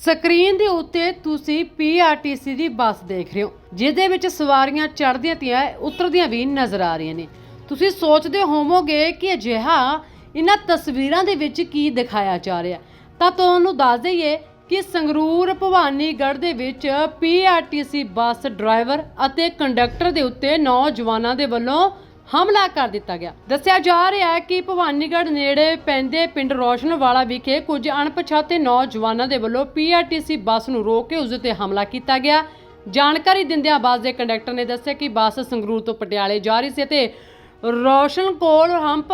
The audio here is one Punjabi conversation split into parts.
ਸਕਰੀਨ ਦੇ ਉੱਤੇ ਤੁਸੀਂ ਪੀਆਰਟੀਸੀ ਦੀ ਬੱਸ ਦੇਖ ਰਹੇ ਹੋ, ਜਿਹਦੇ ਵਿੱਚ ਸਵਾਰੀਆਂ ਚੜ੍ਹਦੀਆਂ ਤੇ ਉਤਰਦੀਆਂ ਵੀ ਨਜ਼ਰ ਆ ਰਹੀਆਂ ਨੇ। ਤੁਸੀਂ ਸੋਚਦੇ ਹੋਵੋਗੇ ਕਿ ਅਜਿਹਾ ਇਹਨਾਂ ਤਸਵੀਰਾਂ ਦੇ ਵਿੱਚ ਕੀ ਦਿਖਾਇਆ ਜਾ ਰਿਹਾ ਤਾਂ ਤੁਹਾਨੂੰ ਦੱਸ ਦਈਏ ਕਿ ਸੰਗਰੂਰ ਭਵਾਨੀਗੜ੍ਹ ਦੇ ਵਿੱਚ ਪੀਆਰਟੀਸੀ ਬੱਸ ਡਰਾਈਵਰ ਅਤੇ ਕੰਡਕਟਰ ਦੇ ਉੱਤੇ ਨੌਜਵਾਨਾਂ ਦੇ ਵੱਲੋਂ ਹਮਲਾ ਕਰ ਦਿੱਤਾ ਗਿਆ। ਦੱਸਿਆ ਜਾ ਰਿਹਾ ਹੈ ਕਿ ਭਵਾਨੀਗੜ੍ਹ ਨੇੜੇ ਪੈਂਦੇ ਪਿੰਡ ਰੋਸ਼ਨਵਾਲਾ ਵਿਖੇ ਕੁਝ ਅਣਪਛਾਤੇ ਨੌਜਵਾਨਾਂ ਦੇ ਵੱਲੋਂ ਪੀਆਰਟੀਸੀ ਬੱਸ ਨੂੰ ਰੋਕ ਕੇ ਉਸ ਉੱਤੇ ਹਮਲਾ ਕੀਤਾ ਗਿਆ। ਜਾਣਕਾਰੀ ਦਿੰਦਿਆਂ ਬੱਸ ਦੇ ਕੰਡਕਟਰ ਨੇ ਦੱਸਿਆ ਕਿ ਬੱਸ ਸੰਗਰੂਰ ਤੋਂ ਪਟਿਆਲੇ ਜਾ ਰਹੀ ਸੀ ਤੇ ਰੋਸ਼ਨ ਕੋਲ ਹੰਪ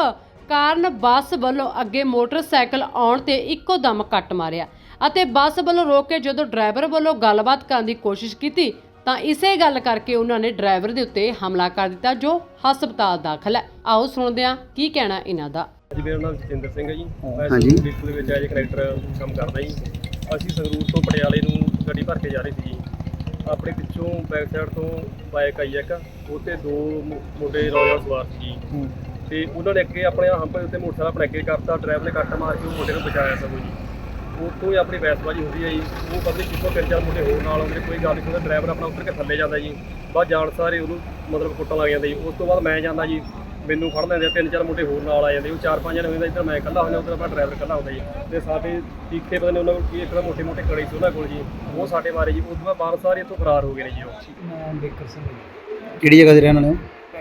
ਕਾਰਨ ਬੱਸ ਵੱਲੋਂ ਅੱਗੇ ਮੋਟਰਸਾਈਕਲ ਆਉਣ ਤੇ ਇੱਕੋ ਦਮ ਕੱਟ ਮਾਰਿਆ ਅਤੇ ਬੱਸ ਵੱਲੋਂ ਰੋਕ ਕੇ ਜਦੋਂ ਡਰਾਈਵਰ ਵੱਲੋਂ ਗੱਲਬਾਤ ਕਰਨ ਦੀ ਕੋਸ਼ਿਸ਼ ਕੀਤੀ ਤਾਂ ਇਸੇ ਗੱਲ ਕਰਕੇ ਉਹਨਾਂ ਨੇ ਡਰਾਈਵਰ ਦੇ ਉੱਤੇ ਹਮਲਾ ਕਰ ਦਿੱਤਾ ਜੋ ਹਸਪਤਾਲ ਦਾਖਲ ਹੈ। ਆਓ ਸੁਣਦੇ ਹਾਂ ਕੀ ਕਹਿਣਾ ਇਹਨਾਂ ਦਾ। ਜੀ ਮੇਰਾ ਨਾਮ ਜਤਿੰਦਰ ਸਿੰਘ ਹੈ ਜੀ। ਮੈਂ ਹਾਂਜੀ। ਸੰਗਰੂਰ ਡਿਸਟ੍ਰਿਕਟ ਦੇ ਵਿੱਚ ਐਜ ਕਰੈਕਟਰ ਕੰਮ ਕਰਦਾ ਜੀ। ਅਸੀਂ ਸੰਗਰੂਰ ਤੋਂ ਪਟਿਆਲੇ ਨੂੰ ਗੱਡੀ ਭਰ ਕੇ ਜਾ ਰਹੇ ਸੀ ਜੀ। ਆਪਣੇ ਪਿੱਛੋਂ ਬੈਕ ਸਾਈਡ ਤੋਂ ਬਾਈਕ ਆਈ ਇੱਕ। ਉਹ ਤੇ ਦੋ ਮੁ- ਮੁੰਡੇ ਰੋਇਲ ਸਵਾਰ ਸੀ ਜੀ। ਤੇ ਉਹਨਾਂ ਨੇ ਅੱਗੇ ਆਪਣੇ ਹੰਪ ਉੱਤੇ ਮੋਟਰਸਾਈਕਲ ਆਪਣਾ ਅੱਗੇ ਕਰਤਾ। ਡਰਾਈਵਰ ਨੇ ਕੱਟ ਮਾਰ ਕੇ ਉਹ ਮੁੰਡੇ ਨੂੰ ਬਚਾਇਆ ਸਗੋਂ ਜੀ। ਉੱਥੋਂ ਹੀ ਆਪਣੀ ਬੈਸਬਾਜੀ ਹੁੰਦੀ ਹੈ ਜੀ ਉਹ ਪਤਾ ਨਹੀਂ ਕਿੱਥੋਂ ਤਿੰਨ ਚਾਰ ਮੁੰਡੇ ਹੋਰ ਨਾਲ ਆਉਂਦੇ ਕੋਈ ਗੱਲ ਨਹੀਂ ਹੁੰਦਾ ਡਰਾਈਵਰ ਆਪਣਾ ਉੱਤਰ ਕੇ ਥੱਲੇ ਜਾਂਦਾ ਜੀ ਬਾਅਦ ਜਾਣ ਸਾਰੇ ਉਹਨੂੰ ਮਤਲਬ ਕੁੱਟਣ ਲੱਗ ਜਾਂਦੇ ਜੀ। ਉਸ ਤੋਂ ਬਾਅਦ ਮੈਂ ਜਾਂਦਾ ਜੀ ਮੈਨੂੰ ਫੜ ਲੈਂਦੇ ਤਿੰਨ ਚਾਰ ਮੁੰਡੇ ਹੋਰ ਨਾਲ ਆ ਜਾਂਦੇ ਉਹ ਚਾਰ ਪੰਜ ਜਣੇ ਹੁੰਦੇ ਇੱਧਰ ਮੈਂ ਇਕੱਲਾ ਹੁੰਦਾ ਉੱਧਰ ਆਪਣਾ ਡਰਾਈਵਰ ਇਕੱਲਾ ਹੁੰਦਾ ਜੀ। ਤੇ ਸਾਡੇ ਤੀਖੇ ਪਤਾ ਨਹੀਂ ਉਹਨਾਂ ਕੋਲ ਕੀ ਇੱਕ ਤਾਂ ਮੋਟੇ ਮੋਟੇ ਕੜੇ ਸੀ ਉਹਨਾਂ ਕੋਲ ਜੀ ਉਹ ਸਾਡੇ ਮਾਰੇ ਜੀ ਉਸ ਤੋਂ ਬਾਅਦ ਬਾਹਰ ਸਾਰੇ ਇੱਥੋਂ ਫਰਾਰ ਹੋ ਗਏ ਨੇ ਜੀ ਉਹ। ਮੈਂ ਬੇਕਰ ਸਿੰਘ। ਕਿਹੜੀ ਜਗ੍ਹਾ ਦੇ ਰਹਿਣ ਵਾਲੇ ਹੋ?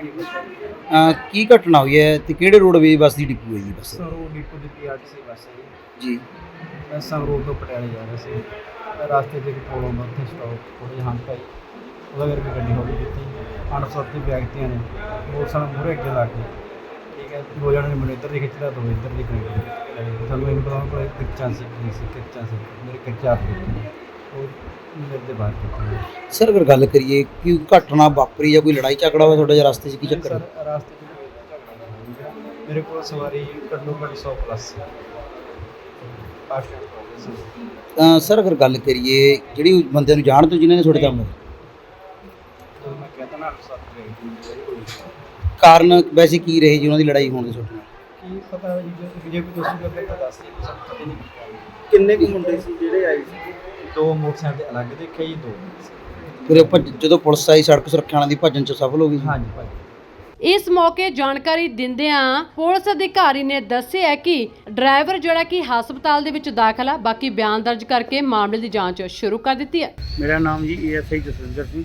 ਅਹ ਕੀ ਘਟਨਾ ਹੋਈ ਹੈ ਤੇ ਕਿਹੜੇ ਰੋਡਵੇਜ਼ ਬੱਸ ਦੀ ਡਿਪੂ ਹੈ ਜੀ ਬੱਸ ਡਿਪੂ ਦੀ ਪੀਆਰਟੀਸੀ ਬੱਸ ਹੈ ਜੀ। ਜੀ। ਮੈਂ ਸੰਗਰੂਰ ਤੋਂ ਪਟਿਆਲੇ ਜਾ ਰਿਹਾ ਸੀ। ਮੈਂ ਰਸਤੇ 'ਚ ਇੱਕ ਕੋਲ ਆਉਂਦਾ ਉੱਥੇ ਸਟਾਪ ਥੋੜੀ ਹੰਟ ਪਾਈ ਉਹਦਾ ਕਰਕੇ ਗੱਡੀ ਹੌਲੀ ਕੀਤੀ ਅਣਸਰਤੀ ਵਿਅਕਤੀਆਂ ਨੇ ਮੋਟਰਸਾਈਕਲ ਮੂਹਰੇ ਅੱਗੇ ਲਾ ਕੇ। ਠੀਕ ਹੈ ਦੋ ਜਣੇ ਨੇ ਮੈਨੂੰ ਇੱਧਰ ਦੀ ਖਿੱਚਦਾ ਦੋ ਇੱਧਰ ਦੀ ਖਿੱਚਦਾ ਸਾਨੂੰ ਇਹਨੂੰ ਪਤਾ ਕੋਈ ਕਿੱਚਾਂ ਸੀ ਕੀ ਸੀ ਕਿੱਚਾਂ ਸੀ। ਮੇਰੇ ਕਿੱਚਾ ਉਹ ਮੇਰੇ ਦੇ ਬਾਹਰ ਕੀਤੀ ਸਰ ਅਗਰ ਗੱਲ ਕਰੀਏ ਕਿ ਘਟਨਾ ਵਾਪਰੀ ਜਾਂ ਕੋਈ ਲੜਾਈ ਝਗੜਾ ਹੋਇਆ ਤੁਹਾਡੇ ਰਸਤੇ 'ਚ ਕੀ ਚੱਕਰ ਹੈ? ਸਰ ਰਸਤੇ 'ਚ ਕੋਈ ਝਗੜਾ ਨਹੀਂ ਹੋਇਆ। ਮੇਰੇ ਕੋਲ ਸਵਾਰੀ ਘੱਟੋ ਘੱਟ 100 ਪਲੱਸ ਸੀ। ਅਹ ਸਰ ਅਗਰ ਗੱਲ ਕਰੀਏ ਜਿਹੜੀ ਬੰਦੇ ਨੂੰ ਜਾਣ ਤੋਂ ਜਿਨ੍ਹਾਂ ਨੇ ਤੁਹਾਡੇ ਕੰਮ ਮੈਂ ਨਾ ਸੱਤ ਕਾਰਨ ਵੈਸੇ ਕੀ ਰਹੇ ਜੀ ਉਹਨਾਂ ਦੀ ਲੜਾਈ ਹੋਣ ਦੇ ਤੁਹਾਡੇ ਨਾਲ? ਕੀ ਪਤਾ ਹੈ ਜੀ ਜੇ- ਜੇ ਕੋਈ ਦੋਸਤ ਕਰਦੇ ਤਾਂ ਦੱਸ ਦੇ ਸਾਨੂੰ ਪਤਾ ਨਹੀਂ ਕਿੰਨੇ ਕੁ ਮੁੰਡੇ ਸੀ ਜਿਹੜੇ ਆਏ ਸੀ? ਦੋ ਮੋਟਰਸਾਈਕਲ ਦੇ ਅਲੱਗ ਦੇਖੇ ਜੀ ਦੋ ਫਿਰ ਉਹ ਭੱਜ- ਜਦੋਂ ਪੁਲਿਸ ਆਈ ਸੜਕ ਸੁਰੱਖਿਆ ਵਾਲਿਆਂ ਦੀ ਭੱਜਣ 'ਚ ਸਫਲ ਹੋ ਗਈ? ਹਾਂਜੀ ਭਾਜੀ। ਇਸ ਮੌਕੇ ਜਾਣਕਾਰੀ ਦਿੰਦਿਆਂ ਪੁਲਿਸ ਅਧਿਕਾਰੀ ਨੇ ਦੱਸਿਆ ਕਿ ਡਰਾਈਵਰ ਜਿਹੜਾ ਕਿ ਹਸਪਤਾਲ ਦੇ ਵਿੱਚ ਦਾਖਲ ਹੈ ਬਾਕੀ ਬਿਆਨ ਦਰਜ ਕਰਕੇ ਮਾਮਲੇ ਦੀ ਜਾਂਚ ਸ਼ੁਰੂ ਕਰ ਦਿੱਤੀ ਹੈ ਮੇਰਾ ਨਾਮ ਜੀ ਏਐਸਆਈ ਜਸਵਿੰਦਰ ਸਿੰਘ।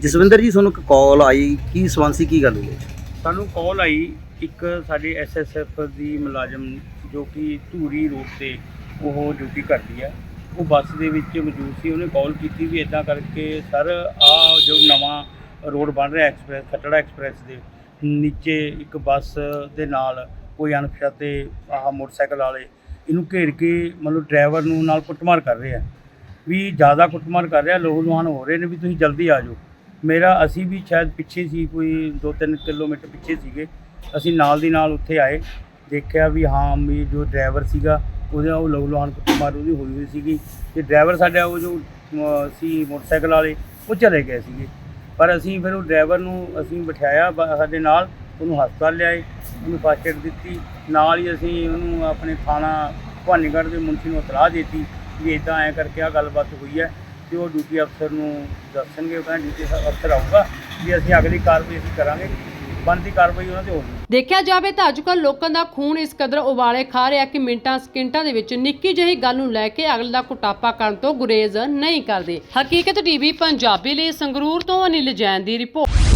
ਜਸਵਿੰਦਰ ਜੀ ਤੁਹਾਨੂੰ ਇੱਕ ਕਾਲ ਆਈ ਕੀ ਸਬੰਧ ਸੀ ਕੀ ਗੱਲ ਹੋਈ? ਸਾਨੂੰ ਕਾਲ ਆਈ ਇੱਕ ਸਾਡੇ ਐਸਐਸਐਫ ਦੀ ਮੁਲਾਜ਼ਮ ਜੋ ਕਿ ਧੂਰੀ ਰੋਡ ਤੇ ਉਹ ਡਿਊਟੀ ਕਰਦੀ ਹੈ ਉਹ ਬੱਸ ਦੇ ਵਿੱਚ ਮੌਜੂਦ ਸੀ, ਉਹਨੇ ਕਾਲ ਕੀਤੀ ਵੀ ਇਦਾਂ ਕਰਕੇ ਸਰ ਆ ਜੋ ਨਵਾਂ ਰੋਡ ਬਣ ਰਿਹਾ ਐਕਸਪ੍ਰੈਸ ਖਟੜਾ ਐਕਸਪ੍ਰੈਸ ਦੇ, ਨੀਚੇ ਇੱਕ ਬੱਸ ਦੇ ਨਾਲ ਕੋਈ ਅਣਪਛਾਤੇ ਆਹ ਮੋਟਰਸਾਈਕਲ ਵਾਲੇ, ਇਹਨੂੰ ਘੇਰ ਕੇ ਮਤਲਬ ਡਰਾਈਵਰ ਨੂੰ ਨਾਲ ਕੁੱਟਮਾਰ ਕਰ ਰਹੇ ਆ। ਵੀ ਜ਼ਿਆਦਾ ਕੁੱਟਮਾਰ ਕਰ ਰਿਹਾ ਲੋਹ ਲੁਹਾਨ ਹੋ ਰਹੇ ਨੇ ਵੀ ਤੁਸੀਂ ਜਲਦੀ ਆ ਜਾਓ। ਮੇਰਾ, ਅਸੀਂ ਵੀ ਸ਼ਾਇਦ ਪਿੱਛੇ ਸੀ, ਕੋਈ 2-3 ਕਿਲੋਮੀਟਰ ਪਿੱਛੇ ਸੀਗੇ। ਅਸੀਂ ਨਾਲ ਦੀ ਨਾਲ ਉੱਥੇ ਆਏ, ਦੇਖਿਆ ਵੀ ਹਾਂ ਵੀ ਜੋ ਡਰਾਈਵਰ ਸੀਗਾ ਉਹਦੇ ਉਹ ਲਹੂ ਲੁਹਾਨ ਕੁੱਟਮਾਰ ਉਹਦੀ ਹੋਈ ਹੋਈ ਸੀਗੀ। ਤੇ ਡਰਾਈਵਰ ਸਾਡਾ ਉਹ ਜੋ ਅਮ, ਸੀ ਮੋਟਰਸਾਈਕਲ ਵਾਲੇ ਉਹ ਚਲੇ ਗਏ ਸੀਗੇ। ਪਰ ਅਸੀਂ ਫਿਰ ਉਹ ਡਰਾਈਵਰ ਨੂੰ ਅਸੀਂ ਬਿਠਾਇਆ ਬ- ਸਾਡੇ ਨਾਲ ਉਹਨੂੰ ਹਸਪਤਾਲ ਲਿਆਏ ਉਹਨੂੰ ਫਸਟ ਏਡ ਦਿੱਤੀ। ਨਾਲ ਹੀ ਅਸੀਂ ਉਹਨੂੰ ਆਪਣੇ ਥਾਣਾ ਭਵਾਨੀਗੜ੍ਹ ਦੇ ਮੁਨਸੀ ਨੂੰ ਇਤਲਾਹ ਦਿੱਤੀ ਵੀ ਇਦਾਂ ਐ ਕਰਕੇ ਆ ਗੱਲਬਾਤ ਹੋਈ ਹੈ ਤੇ ਉਹ ਡਿਊਟੀ ਅਫਸਰ ਨੂੰ ਦੱਸਣਗੇ ਉਹ ਕਹਿੰਦਾ ਡਿਊਟੀ ਅਫਸਰ ਆਊਗਾ ਵੀ ਅਸੀਂ ਅਗਲੀ ਕਾਰਵਾਈ ਅਸੀਂ ਕਰਾਂਗੇ। ਬਣਦੀ ਕਾਰਵਾਈ ਉਹਨਾਂ ਤੇ ਹੋਊਗੀ ਦੇਖਿਆ ਜਾਵੇ ਤਾਂ ਅੱਜਕੱਲ ਲੋਕਾਂ ਦਾ ਖੂਨ ਇਸ ਕਦਰ ਉਬਾਲੇ ਖਾ ਰਿਹਾ ਕਿ ਮਿੰਟਾਂ ਸਕਿੰਟਾਂ ਦੇ ਵਿੱਚ ਨਿੱਕੀ ਜਿਹੀ ਗੱਲ ਨੂੰ ਲੈ ਕੇ ਅਗਲੇ ਦਾ ਕੁਟਾਪਾ ਕਰਨ ਤੋਂ ਗੁਰੇਜ਼ ਨਹੀਂ ਕਰਦੇ। ਹਕੀਕਤ ਟੀਵੀ ਪੰਜਾਬੀ ਲਈ ਸੰਗਰੂਰ ਤੋਂ ਅਨਿਲ ਜੈਨ ਦੀ ਰਿਪੋਰਟ